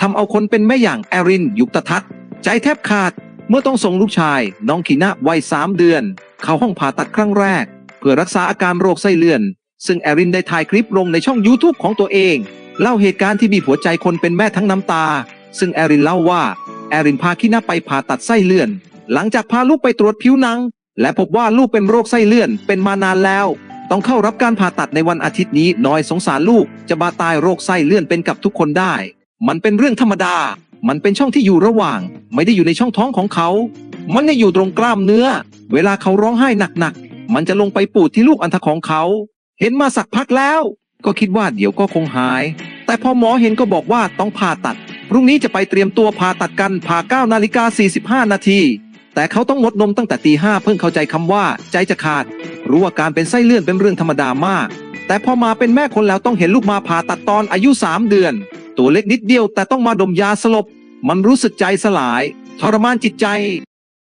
ทำเอาคนเป็นแม่อย่างแอรินยุบตะทัดใจแทบขาดเมื่อต้องส่งลูกชาย น้องขีนะวัยสามเดือน เข้าห้องผ่าตัดครั้งแรก เพื่อรักษาอาการโรคไส้เลื่อน ซึ่งแอรินได้ถ่ายคลิปลงในช่อง YouTube ของตัวเอง เล่าเหตุการณ์ที่บีบหัวใจคนเป็นแม่ทั้งน้ำตา ซึ่งแอรินเล่าว่าแอรินพาคินะไปผ่าตัดไส้เลื่อน หลังจากพาลูกไปตรวจผิวหนัง และพบว่าลูกเป็นโรคไส้เลื่อนเป็นมานานแล้ว ต้องเข้ารับการผ่าตัดในวันอาทิตย์นี้น้อยสงสารลูก จะบาตายโรคไส้เลื่อนเป็นกับทุกคนได้ มันเป็นเรื่องธรรมดา มันเป็นช่องที่อยู่ระหว่าง ไม่ได้อยู่ในช่องท้องของเขา มันจะอยู่ตรงกล้ามเนื้อ เวลาเขาร้องไห้หนักๆ มันจะลงไปปูดที่ลูกอัณฑของเขา เห็นมาสักพักแล้ว ก็คิดว่าเดี๋ยวก็คงหาย แต่พอหมอเห็นก็บอกว่าต้องผ่าตัด พรุ่งนี้จะไปเตรียมตัวผ่าตัดกันผ่า9นาฬิกา45 นาที แต่เขาต้องงดนมตั้งแต่ตีห้าเพิ่งเข้าใจคำว่า ใจจะขาด รู้ว่าการเป็นไส้เลื่อนเป็นเรื่องธรรมดามาก แต่พอมาเป็นแม่คนแล้วต้องเห็นลูกมาผ่าตัดตอนอายุ 3 เดือน ตัวเล็กนิดเดียวแต่ต้องมาดมยาสลบ มันรู้สึกใจสลาย ทรมานจิตใจ